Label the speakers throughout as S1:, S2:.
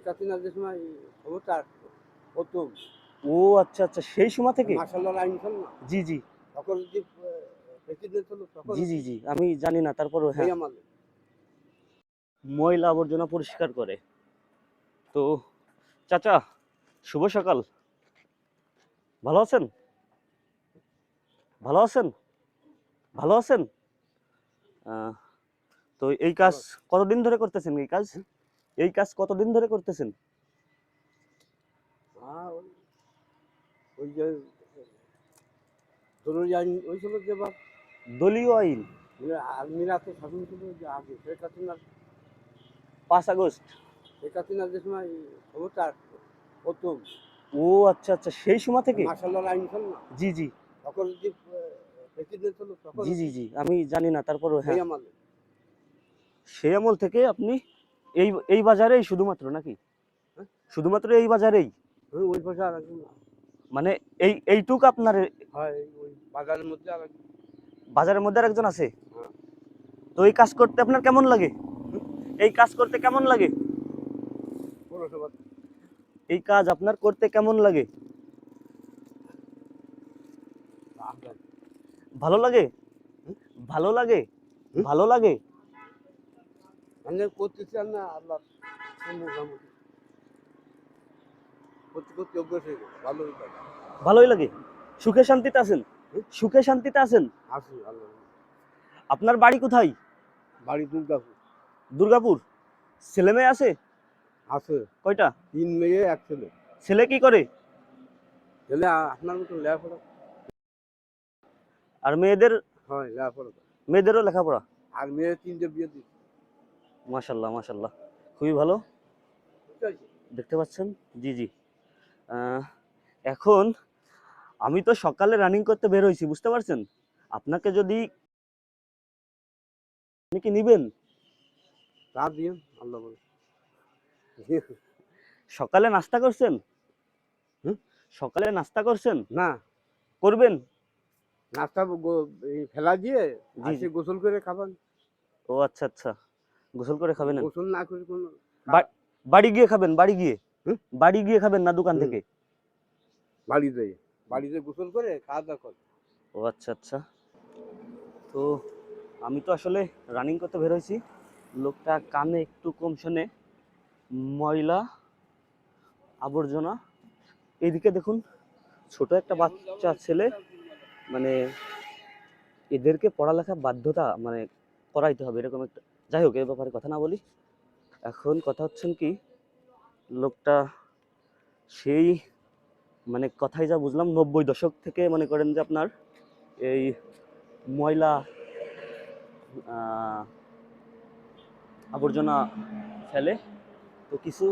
S1: শেখ হাসিনা যে সময় ক্ষমতা প্রথম
S2: ও আচ্ছা আচ্ছা সেই সময় থেকে?
S1: মার্শাল্লাহ আইন ছিল না
S2: জি জি।
S1: তখন যদি প্রেসিডেন্ট হলো তখন
S2: জি জি জি আমি জানি না তারপরও
S1: এই
S2: হ্যাঁ
S1: আমাদের
S2: ময়লা আবর্জনা পরিষ্কার করে। তো চাচা শুভ সকাল। ভালো আছেন? ভালো আছেন? ভালো আছেন? আহ, তো এই কাজ কতদিন ধরে করতেছেন এই কাজ? এই কাজ কতদিন ধরে করতেছেন?
S1: ওই- যে জরুরি আইন ওই ছিল যে বা
S2: দলীয় আইন?
S1: আর্মিরা তো শাসন ছিল যে আগে শেখ
S2: পাঁচ আগস্ট।
S1: শেখ যে সময় প্রথম
S2: ও আচ্ছা আচ্ছা সেই সময় থেকে?
S1: মার্শাল্লাহ আইন ছিল না?
S2: জি জি।
S1: তখন যদি প্রেসিডেন্ট হলো তখন
S2: জি জি জি আমি জানি না তারপরও হ্যাঁ। সেই আমল থেকে আপনি এই এই বাজারেই শুধুমাত্র নাকি?
S1: হ্যাঁ?
S2: শুধুমাত্র এই বাজারেই?
S1: ওই ওই পাশে আর একজন
S2: মানে এই এইটুক আপনার
S1: হয় ওই বাজারের মধ্যে আর একজন।
S2: বাজারের মধ্যে আরেকজন আছে?
S1: হ্যাঁ।
S2: তো এই কাজ করতে আপনার কেমন লাগে? এই কাজ করতে কেমন লাগে? এই কাজ আপনার করতে কেমন লাগে? ভালো লাগে। ভালো লাগে? ভালো লাগে?
S1: করতেছি আর না আল্লাহ মোটামুটি করতে করতে অভ্যাস হয়ে গেছে ভালোই লাগে।
S2: ভালোই লাগে? সুখে শান্তিতে আছেন? সুখে শান্তিতে আছেন?
S1: আল্লাহ
S2: আপনার বাড়ি কোথায়?
S1: বাড়ি দুর্গাপুর।
S2: দুর্গাপুর? ছেলে মেয়ে আছে?
S1: আছে।
S2: কয়টা?
S1: তিন মেয়ে এক ছেলে।
S2: ছেলে কি করে?
S1: ছেলে আপনার মতো লেখাপড়া।
S2: আর মেয়েদের?
S1: হয় লেখাপড়া।
S2: মেয়েদেরও লেখাপড়া?
S1: আর মেয়ে তিনটে বিয়ে দিচ্ছে
S2: মাশাল্লাহ মাশাল্লাহ। খুবই ভালো। দেখতে পাচ্ছেন? জি জি। এখন আমি তো সকালে রানিং করতে বের হয়েছি বুঝতে পারছেন? আপনাকে যদি আপনি কি নিবেন? সকালে নাস্তা করছেন? সকালে নাস্তা করছেন?
S1: না।
S2: করবেন?
S1: নাস্তা ফেলা দিয়ে গোসল করে খাবেন
S2: ও আচ্ছা আচ্ছা। গোসল করে খাবেন
S1: গোসল না করে কোনো
S2: বাড়ি গিয়ে খাবেন বাড়ি গিয়ে? বাড়ি গিয়ে খাবেন না দোকান। থেকে?
S1: বাড়িতে বাড়িতে গোসল করে খাওয়া দাওয়া করে
S2: ও আচ্ছা আচ্ছা। তো আমি তো আসলে রানিং করতে বের হয়েছি। লোকটা কানে একটু কম শোনে ময়লা আবর্জনা। এদিকে দেখুন ছোট একটা বাচ্চা ছেলে মানে এদেরকে পড়ালেখা বাধ্যতা মানে করাইতে হবে এরকম একটা যাই হোক, এ ব্যাপারে কথা না বলি। এখন কথা হচ্ছেন কি, লোকটা সেই মানে কথাই যা বুঝলাম, নব্বই দশক থেকে মনে করেন যে আপনার এই ময়লা আবর্জনা ফেলে। তো কিছু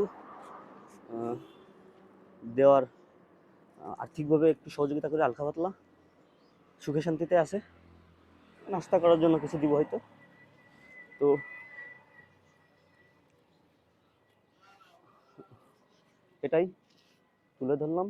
S2: দেওয়ার আর্থিকভাবে একটু সহযোগিতা করে আলখা পাতলা সুখে শান্তিতে আছে। নাস্তা করার জন্য কিছু দিব হয়তো। তো এটাই তুলে ধরলাম।